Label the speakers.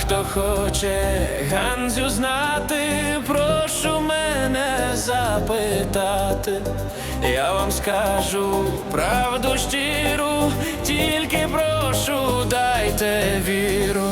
Speaker 1: хто хоче Ганзю знати, прошу мене запитати. Я вам скажу правду щиру, тільки прошу, дайте віру.